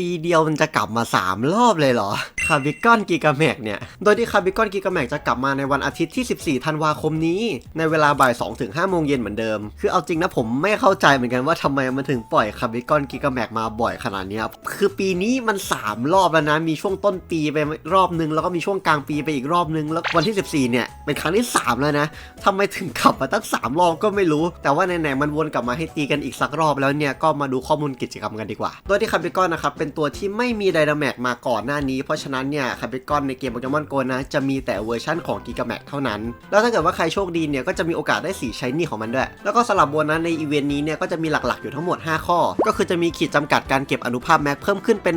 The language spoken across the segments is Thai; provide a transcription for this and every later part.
ปีเดียวมันจะกลับมา 3 รอบเลยเหรอคาบิกอนกิกาแมกเนี่ย โดยที่คาบิกอนกิกาแมกจะกลับมาในวันอาทิตย์ที่ 14 ธันวาคมนี้ ในเวลาบ่าย2ถึง5โมงเย็นเหมือนเดิม คือเอาจริงนะผมไม่เข้าใจเหมือนกันว่าทำไมมันถึงปล่อยคาบิกอนกิกาแมกมาบ่อยขนาดนี้คือปีนี้มัน 3 รอบแล้วนะ มีช่วงต้นปีไปรอบนึง แล้วก็มีช่วงกลางปีไปอีกรอบนึง แล้ววันที่ 14 เนี่ย เป็นครั้งที่ 3 แล้วนะทำไมถึงกลับมาตั้ง 3 รอบก็ไม่รู้ แต่ว่าไหนๆมันวนกลับมาให้ตีกันอีกสักรอบแล้วเนี่ย ก็มาดูข้อมูลกิจกรรมกันดีกว่า โดยที่คาบิกอนนะครับ เป็นตัวที่ไม่มีไดนาแมกมาก่อนหน้านี้ เพราะฉะนั้นเนี่ยคาบิกอนในเกมโปเกมอนโกนะจะมีแต่เวอร์ชั่นของกิกาแมกเท่านั้น แล้วถ้าเกิดว่าใครโชคดีเนี่ยก็จะมีโอกาสได้สีใช้นี่ของมันด้วย แล้วก็สลับโบนัสในอีเวนต์นี้เนี่ยก็จะมีหลักๆอยู่ทั้งหมด 5 ข้อ ก็คือจะมีขีดจำกัดการเก็บอนุภาพแม็กเพิ่มขึ้นเป็น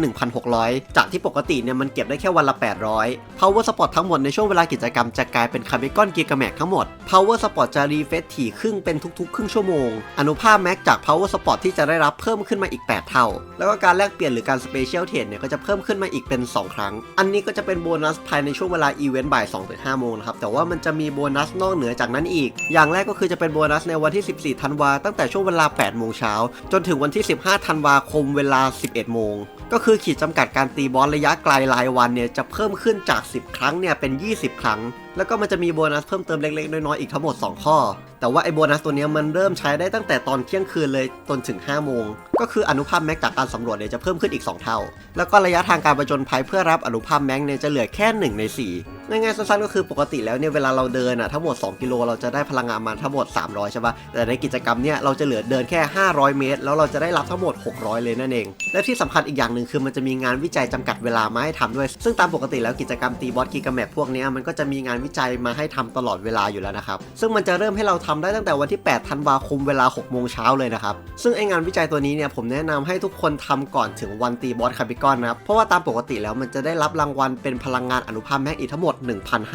1,600 จากที่ปกติเนี่ยมันเก็บได้แค่วันละ 800 Power Spot ทั้งหมดในช่วงเวลากิจกรรมจะกลายเป็นคาบิกอนกิกาแมกทั้งหมด Power Spot จะรีเฟซถี่ครึ่งเป็นทุกๆ ครึ่งชั่วโมง อนุภาพแม็กจาก Power Spot ที่จะได้รับเพิ่มขึ้นมาอีก 8 เท่า แล้วก็การแลกเปลี่ยนหรือการ Special Trade เนี่ยก็จะเพิ่มขึ้นมาอีกเป็น 2 ครั้ง อันนี้ก็จะเป็นโบนัสภายในช่วงเวลาอีเวนต์บ่าย2ถึง5โมงนะครับ แต่ว่ามันจะมีโบนัสนอกเหนือจากนั้นอีก อย่างแรกก็คือจะเป็นโบนัสในวันที่ 14 ธันวาตั้งแต่ช่วงเวลา 8 โมงเช้า จนถึงวันที่ 15 ธันวาคมเวลา 11 โมง ก็คือขีดจำกัดการตีบอลระยะไกลรายวันเนี่ยจะเพิ่มขึ้นจาก 10 ครั้งเนี่ยเป็น 20 ครั้ง แล้วก็มันจะมีโบนัสเพิ่มเติมเล็กๆ น้อยๆ อีกทั้งหมด 2 ข้อ แต่ว่าไอ้โบนัสตัวเนี้ยมันเริ่มใช้ได้ตั้งแต่ตอนเที่ยงคืนเลยจนถึง 5 โมง ก็คืออนุภาพแม็กจากการสำรวจเนี่ยจะเพิ่มขึ้นอีก 2 เท่า แล้วก็ระยะทางการประจนภัยเพื่อรับอนุภาพแม็กเนี่ยจะเหลือแค่ 1 ใน 4 ง่ายๆสั้นๆก็คือปกติแล้วเนี่ยเวลาเราเดินอะทั้งหมด 2 กิโลเราจะได้พลังงานมาทั้งหมด 300 ใช่ปะแต่ในกิจกรรมเนี่ยเราจะเหลือเดินแค่ 500 เมตร แล้วเราจะได้รับทั้งหมด 600 เลยนั่นเอง และที่สำคัญอีกอย่างหนึ่งคือมันจะมีงานวิจัยจำกัดเวลามาให้ทำด้วย ซึ่งตามปกติแล้วกิจกรรมตีบอสกิกแมปพวกนี้มันก็จะมีงานวิจัยมาให้ทำตลอดเวลาอยู่แล้วนะครับ ซึ่งมันจะเริ่มให้เราทำได้ตั้งแต่วันที่ 8 ธันวาคมเวลา 6 โมงเช้าเลยนะครับ ซึ่งไองานวิจัยตัวนี้เนี่ยผมแนะนำให้ทุกคนทำก่อนถึงวันตีบอสคาบิกอนนะครับ เพราะว่าตามปกติแล้วมันจะได้รับรางวัลเป็นพลังงานอนุภาพแม็กอีกทั้งหมด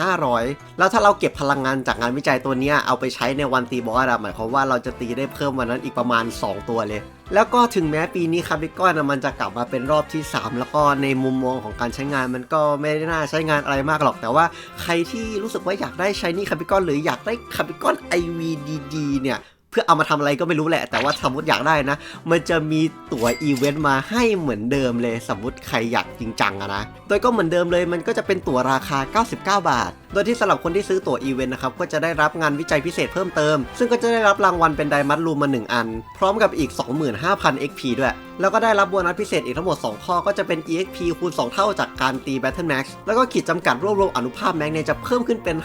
1,500 แล้วถ้าเราเก็บพลังงานจากงานวิจัยตัวนี้เอาไปใช้ในวันตีบอสอะหมายความว่าเราจะตีได้เพิ่มวันนั้นอีกประมาณ 2 ตัวเลย แล้วก็ถึงแม้ปีนี้คาบิกอนมันจะกลับมาเป็นรอบที่ 3 แล้วก็ในมุมมองของการใช้งานมันก็ไม่ได้น่าใช้งานอะไรมากหรอก แต่ว่าใครที่รู้สึกว่าอยากได้ใช้นี่คาบิกอนหรืออยากได้คาบิกอน IVDD เนี่ยเพื่อเอามาทำอะไรก็ไม่รู้แหละ แต่ว่าสมมติอยากได้นะ มันจะมีตั๋วอีเวนต์มาให้เหมือนเดิมเลย สมมติใครอยากจริงจังอะนะ โดยก็เหมือนเดิมเลย มันก็จะเป็นตั๋วราคา 99 บาทโดยที่สำหรับคนที่ซื้อตั๋วอีเวนต์นะครับก็จะได้รับงานวิจัยพิเศษเพิ่มเติม ซึ่งก็จะได้รับรางวัลเป็นไดมัดรูมมา1 อัน พร้อมกับอีก 25,000 XP ด้วย แล้วก็ได้รับโบนัสพิเศษอีกทั้งหมด 2 ข้อก็จะเป็น EXP คูณ 2 เท่าจากการตี Battle Max แล้วก็ขีดจำกัดรวบรวมอนุภาพแม็กเนี่ยจะเพิ่มขึ้นเป็น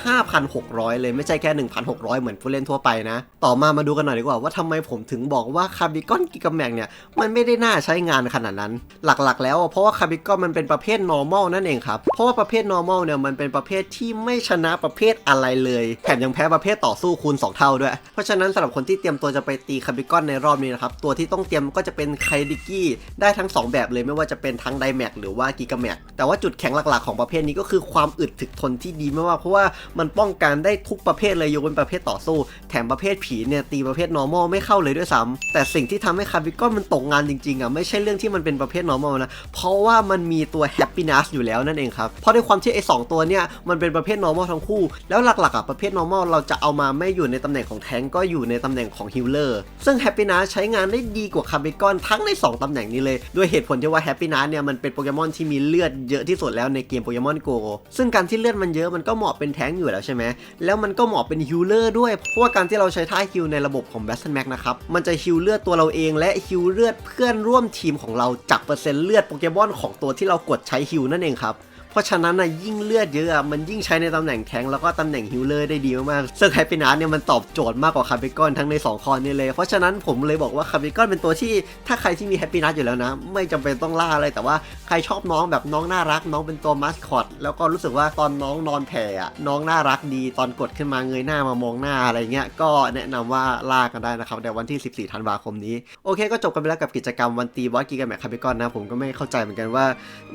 5,600 เลยไม่ใช่แค่ 1,600 เหมือนผู้เล่นทั่วไปนะ ต่อมามาดูกันหน่อยดีกว่าว่าทำไมผมถึงบอกว่าคาบิกอนกิกาแมกเนี่ยมันไม่ได้น่าใช้งานขนาดนั้น หลักๆ แล้วเพราะว่าคาบิกอนมันเป็นประเภท normal นั่นเองครับเพราะว่าประเภท normal เนี่ยมันเป็นประเภทที่ไม่ชนะประเภทอะไรเลย แถมยังแพ้ประเภทต่อสู้คูณ 2 เท่าด้วย เพราะฉะนั้นสำหรับคนที่เตรียมตัวจะไปตีคาบิกอนในรอบนี้นะครับ ตัวที่ต้องเตรียมก็จะเป็นไคดิกี้ได้ทั้ง 2 แบบเลยไม่ว่าจะเป็นทั้งไดแม็กหรือว่ากิกาแม็กแต่ว่าจุดแข็งหลักๆของประเภทนี้ก็คือความอึดถึกทนที่ดีมากๆเพราะว่ามันป้องกันได้ทุกประเภทเลยยกเว้นประเภทต่อสู้ แถมประเภทผีเนี่ยตีประเภท normal ไม่เข้าเลยด้วยซ้ำแต่สิ่งที่ทำให้คาบิกอนมันตกงานจริงๆอะไม่ใช่เรื่องที่มันเป็นประเภท normal นะเพราะว่ามันมีตัว happiness อยู่แล้วนั่นเองครับเพราะด้วยความที่ไอ้สตัวเนี่ยมันเป็นประเภท normal ทั้งคู่ แล้วหลักๆอะประเภท normal เราจะเอามาไม่อยู่ในตำแหน่งของแทงก็อยู่ในตำแหน่งของ healer ซึ่ง happiness ใช้งานได้ดีกว่าคาบิกอนทั้งใน 2ตำแหน่งนี้เลยด้วยเหตุผลที่ว่า happiness เนี่ยมันเป็นโปเกมอนที่มีเลือดเยอะที่สุดแล้วในเกมโปเกมอนโกซึ่งการที่เลือดมันเยอะมันก็เหมาะเป็นแทงอยู่แล้วใช่ไหมแล้วมันก็เหมาะเป็น healer ด้วยเพราะว่าการที่เราใช้ท่า heal ในระบบของ Battle Max นะครับมันจะ heal เลือดตัวเราเองและ heal เลือดเพื่อนร่วมทีมของเราจากเปอร์เซ็นต์เลือดโปเกมอนของตัวที่เรากดใช้ heal นั่นเองครับ เพราะฉะนั้นนะยิ่งเลือดเยอะ มันยิ่งใช้ในตำแหน่งแทงแล้วก็ตำแหน่งฮิลเลอร์ได้ดีมากๆซึ่งไฮปินาเนี่ยมันตอบโจทย์มากกว่าคาบิกอนทั้งใน 2 คอนี้เลย เพราะฉะนั้นผมเลยบอกว่าคาบิกอนเป็นตัวที่ถ้าใครที่มีแฮปปี้นัทอยู่แล้วนะ ไม่จำเป็นต้องล่าเลยแต่ว่าใครชอบน้องแบบน้องน่ารัก น้องเป็นตัวมัสคอตแล้วก็รู้สึกว่าตอนน้องนอนแผ่อะน้องน่ารักดีตอนกดขึ้นมาเงยหน้ามามองหน้าอะไรเงี้ยก็แนะนำว่าล่ากันได้นะครับในวันที่ 14ธันวาคมนี้โอเคก็จบกันไปแล้วกับกิจกรรมวันตีบอสกีกันแมคคาบิกอนนะผมก็ไม่เข้าใจเหมือนกันว่า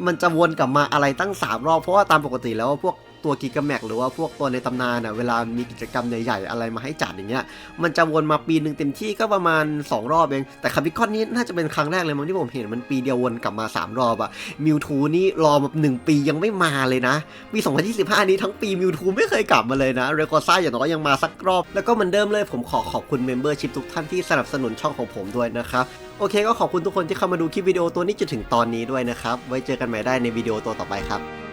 มันจะวนกลับมาอะไรตั้ง3รอบ เพราะว่าตามปกติแล้วพวก ตัวกิกาแมกหรือว่าพวกตัวในตำนานน่ะเวลามีกิจกรรมใหญ่ๆอะไรมาให้จัดอย่างเงี้ยมันจะวนมาปีหนึ่งเต็มที่ก็ประมาณ 2 รอบเองแต่คาบิคอนนี้น่าจะเป็นครั้งแรกเลยมั้งที่ผมเห็นมันปีเดียววนกลับมา 3 รอบอะมิวทูนี่รอแบบ1ปียังไม่มาเลยนะปี2025 นี้ทั้งปีมิวทูไม่เคยกลับมาเลยนะเรคอซ่าอย่างน้อยยังมาสักรอบ แล้วก็เหมือนเดิมเลยผมขอขอบคุณเมมเบอร์ชิพทุกท่านที่สนับสนุนช่องของผมด้วยนะครับโอเคก็ขอบคุณทุกคนที่เข้ามาดูคลิปวิดีโอตัวนี้จนถึงตอนนี้ด้วยนะครับ ไว้เจอกันใหม่ได้ในวิดีโอตัวต่อไปครับ